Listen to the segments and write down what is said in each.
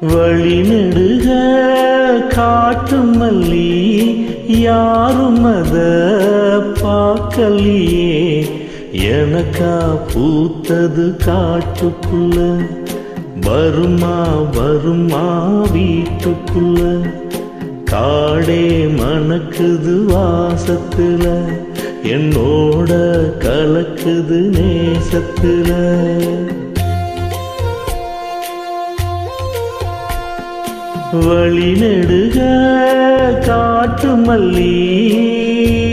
வழிநெடுக காட்டும் மல்லி யாரும் அத பார்க்கலையே. எனக்கா பூத்தது காட்டுக்குள்ள வருமா வருமா வீட்டுக்குள்ள. காடே மணக்குது வாசத்துல என்னோட கலக்குது நேசத்துல. வழி நெடுக காட்டு மல்லி.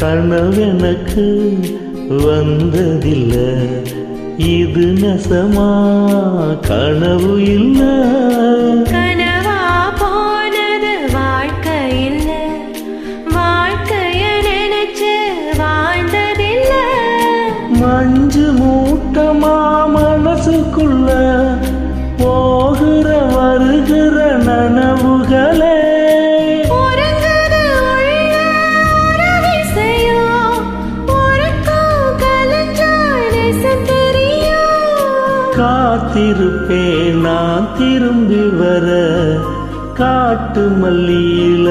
கனவெனக்கு வந்ததில்ல. இது நெசமா? கனவு இல்ல. கனவா போனது வாழ்க்கையில் வாழ்க்கைய நினைச்சு வாழ்ந்ததில்ல. மஞ்சு மூட்டமா மனசுக்குள்ள போகிற வருகிற நனவுகளே காத்திருப்பேன். நான் திரும்பி வர காட்டு மல்லியில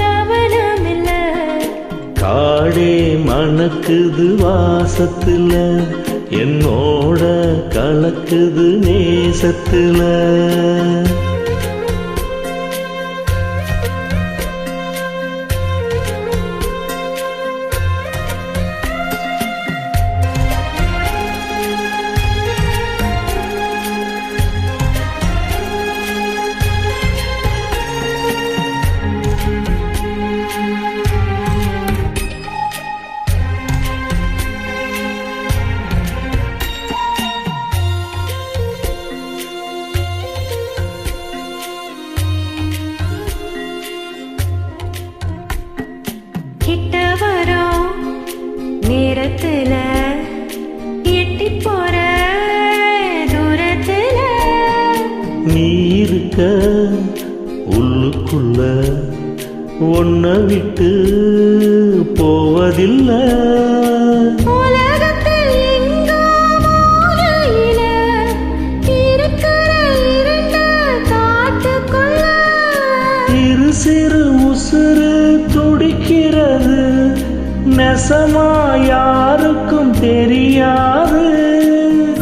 கவனமில்ல. காடே மணக்குது வாசத்துல என்னோட கலக்குது நேசத்துல. நேரத்துல எட்டி போற தூரத்துல. நீ இருக்க உள்ளுக்குள்ள ஒன்ன விட்டு போவதில்லை. நெசமா யாருக்கும் தெரியாது.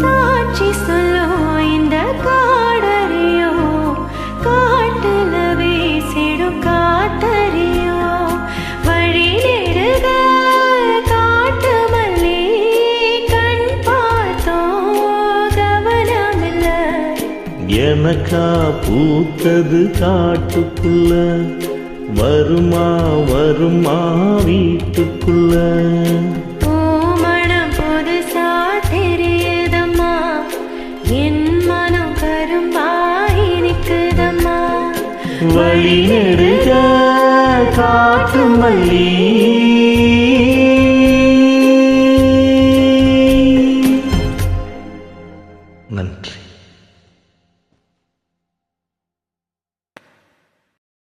சாட்சி சொல்லும் இந்த காடறியோ காட்டுல வீசிடும் காத்தறியோ வழி நெடுக காட்டு மல்லி கண் பார்த்தோம் கவனமில்ல. எனக்கா பூத்தது காட்டுக்குள்ள வருமா வருமா வீட்டுக்குள்ள? பூமணம் புதுசா தெரியுதம்மா. என் மனம் கரும்பாய் நிற்குதம்மா. வழி நெடுக காட்டு மல்லி